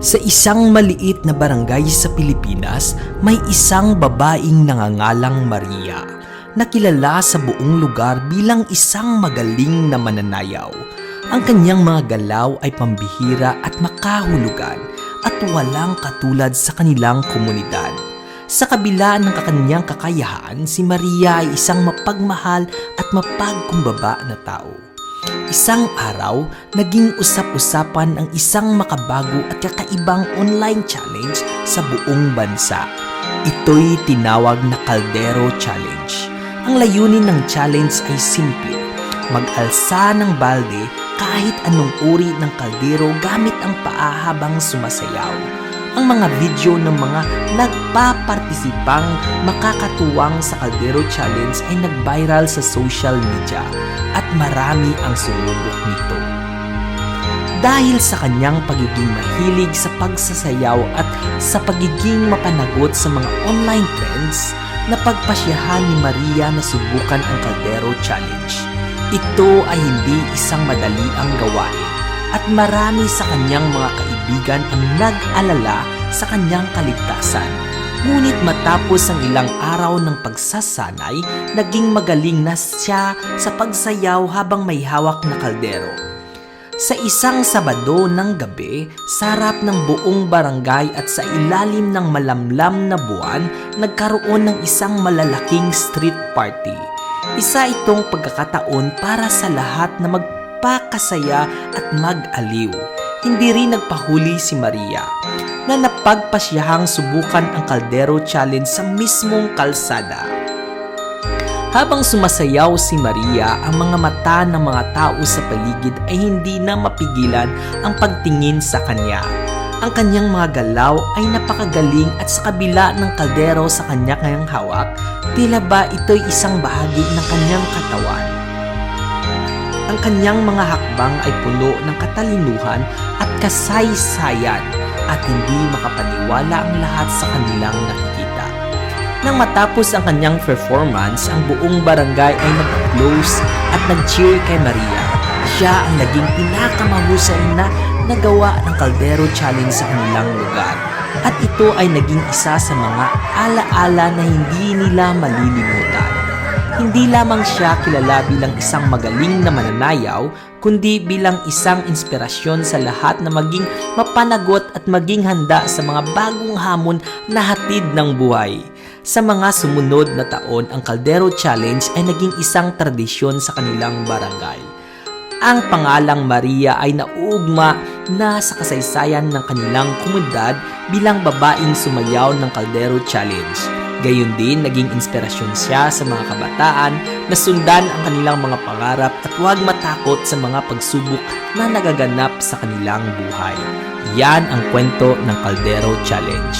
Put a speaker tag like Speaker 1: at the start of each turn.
Speaker 1: Sa isang maliit na barangay sa Pilipinas, may isang babaeng nangangalang Maria na kilala sa buong lugar bilang isang magaling na mananayaw. Ang kanyang mga galaw ay pambihira at makahulugan at walang katulad sa kanilang komunidad. Sa kabila ng kakanyang kakayahan, si Maria ay isang mapagmahal at mapagkumbaba na tao. Isang araw, naging usap-usapan ang isang makabago at kakaibang online challenge sa buong bansa. Ito'y tinawag na Caldero Challenge. Ang layunin ng challenge ay simple, mag-alsa ng balde kahit anong uri ng kaldero gamit ang paa habang sumasayaw. Ang mga video ng mga nagpapartisipang makakatuwang sa Caldero Challenge ay nag-viral sa social media at marami ang sumubok nito. Dahil sa kanyang pagiging mahilig sa pagsasayaw at sa pagiging mapanagot sa mga online trends, napagpasyahan ni Maria na subukan ang Caldero Challenge. Ito ay hindi isang madali ang gawain at marami sa kanyang mga kaibigan ang nag-alala sa kanyang kaligtasan. Ngunit matapos ang ilang araw ng pagsasanay, naging magaling na siya sa pagsayaw habang may hawak na kaldero. Sa isang Sabado ng gabi, sa harap ng buong barangay at sa ilalim ng malamlam na buwan, nagkaroon ng isang malalaking street party. Isa itong pagkakataon para sa lahat na magpakasaya at mag-aliw. Hindi rin nagpahuli si Maria na napagpasyahang subukan ang Caldero Challenge sa mismong kalsada. Habang sumasayaw si Maria, ang mga mata ng mga tao sa paligid ay hindi na mapigilan ang pagtingin sa kanya. Ang kanyang mga galaw ay napakagaling at sa kabila ng kaldero sa kanya hawak, tila ba ito'y isang bahagi ng kanyang katawan. Ang kanyang mga hakbang ay puno ng katalinuhan at kasaysayan at hindi makapaniwala ang lahat sa kanilang nakikita. Nang matapos ang kanyang performance, ang buong barangay ay nag-close at nag-cheer kay Maria. Siya ang naging pinakamahusay na nagawa ng Caldero Challenge sa kanilang lugar. At ito ay naging isa sa mga alaala na hindi nila malilimutan. Hindi lamang siya kilala bilang isang magaling na mananayaw, kundi bilang isang inspirasyon sa lahat na maging mapanagot at maging handa sa mga bagong hamon na hatid ng buhay. Sa mga sumunod na taon, ang Caldero Challenge ay naging isang tradisyon sa kanilang barangay. Ang pangalang Maria ay nauugma na sa kasaysayan ng kanilang komunidad bilang babaeng sumayaw ng Caldero Challenge. Gayon din, naging inspirasyon siya sa mga kabataan na sundan ang kanilang mga pangarap at huwag matakot sa mga pagsubok na nagaganap sa kanilang buhay. Yan ang kwento ng Caldero Challenge.